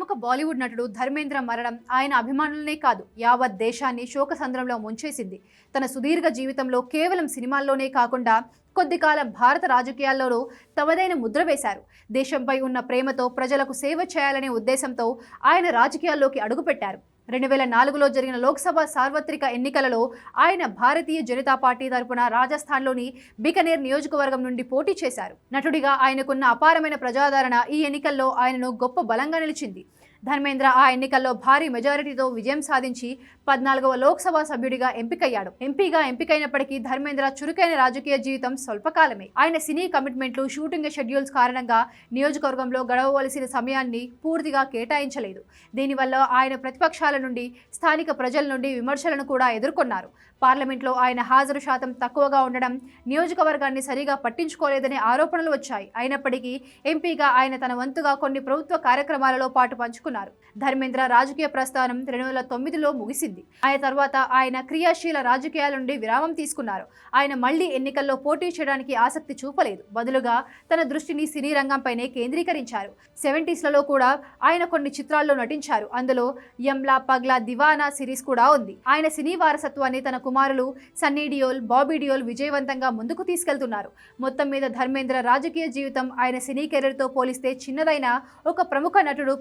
ప్రముఖ బాలీవుడ్ నటుడు ధర్మేంద్ర మరణం ఆయన అభిమానులనే కాదు యావత్ దేశాన్ని శోకసంద్రంలో ముంచేసింది. తన సుదీర్ఘ జీవితంలో కేవలం సినిమాల్లోనే కాకుండా కొద్ది కాలం భారత రాజకీయాల్లోనూ తమదైన ముద్ర వేశారు. దేశంపై ఉన్న ప్రేమతో ప్రజలకు సేవ చేయాలనే ఉద్దేశంతో ఆయన రాజకీయాల్లోకి అడుగుపెట్టారు. రెండు వేల నాలుగులో జరిగిన లోక్సభ సార్వత్రిక ఎన్నికలలో ఆయన భారతీయ జనతా పార్టీ తరపున రాజస్థాన్లోని బికనేర్ నియోజకవర్గం నుండి పోటీ చేశారు. నటుడిగా ఆయనకున్న అపారమైన ప్రజాదరణ ఈ ఎన్నికల్లో ఆయనను గొప్ప బలంగా నిలిచింది. ధర్మేంద్ర ఆ ఎన్నికల్లో భారీ మెజారిటీతో విజయం సాధించి పద్నాలుగవ లోక్సభ సభ్యుడిగా ఎంపికయ్యాడు. ఎంపీగా ఎంపికైనప్పటికీ ధర్మేంద్ర చురుకైన రాజకీయ జీవితం స్వల్పకాలమే. ఆయన సినీ కమిట్మెంట్లు షూటింగ్ షెడ్యూల్స్ కారణంగా నియోజకవర్గంలో గడవవలసిన సమయాన్ని పూర్తిగా కేటాయించలేదు. దీనివల్ల ఆయన ప్రతిపక్షాల నుండి స్థానిక ప్రజల నుండి విమర్శలను కూడా ఎదుర్కొన్నారు. పార్లమెంట్లో ఆయన హాజరు శాతం తక్కువగా ఉండడం నియోజకవర్గాన్ని సరిగా పట్టించుకోలేదనే ఆరోపణలు వచ్చాయి. అయినప్పటికీ ఎంపీగా ఆయన తన వంతుగా కొన్ని ప్రభుత్వ కార్యక్రమాలలో పాటు పంచుకున్నారు ధర్మేంద్ర రాజకీయ ప్రస్థానం రెండు వేల తొమ్మిదిలో ముగిసింది. ఆయన తర్వాత ఆయన క్రియాశీల రాజకీయాల నుండి విరామం తీసుకున్నారు. ఆయన మళ్ళీ ఎన్నికల్లో పోటీ చేయడానికి ఆసక్తి చూపలేదు. బదులుగా తన దృష్టిని సినీ రంగంపైనే కేంద్రీకరించారు. సెవెంటీస్లలో కూడా ఆయన కొన్ని చిత్రాల్లో నటించారు. అందులో యమ్లా పగ్లా దివానా సిరీస్ కూడా ఉంది. ఆయన సినీ వారసత్వాన్ని తన కుమారులు సన్నీ డియోల్ బాబీ డియోల్ విజయవంతంగా ముందుకు తీసుకెళ్తున్నారు. మొత్తం మీద ధర్మేంద్ర రాజకీయ జీవితం ఆయన సినీ కెరీర్తో పోలిస్తే చిన్నదైన ఒక ప్రముఖ నటుడు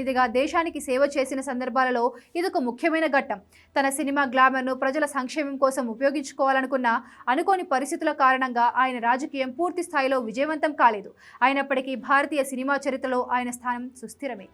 ప్రతినిధిగా దేశానికి సేవ చేసిన సందర్భాలలో ఇదొక ముఖ్యమైన ఘట్టం. తన సినిమా గ్లామర్ను ప్రజల సంక్షేమం కోసం ఉపయోగించుకోవాలనుకున్న అనుకోని పరిస్థితుల కారణంగా ఆయన రాజకీయం పూర్తి స్థాయిలో విజయవంతం కాలేదు. అయినప్పటికీ భారతీయ సినిమా చరిత్రలో ఆయన స్థానం సుస్థిరమే.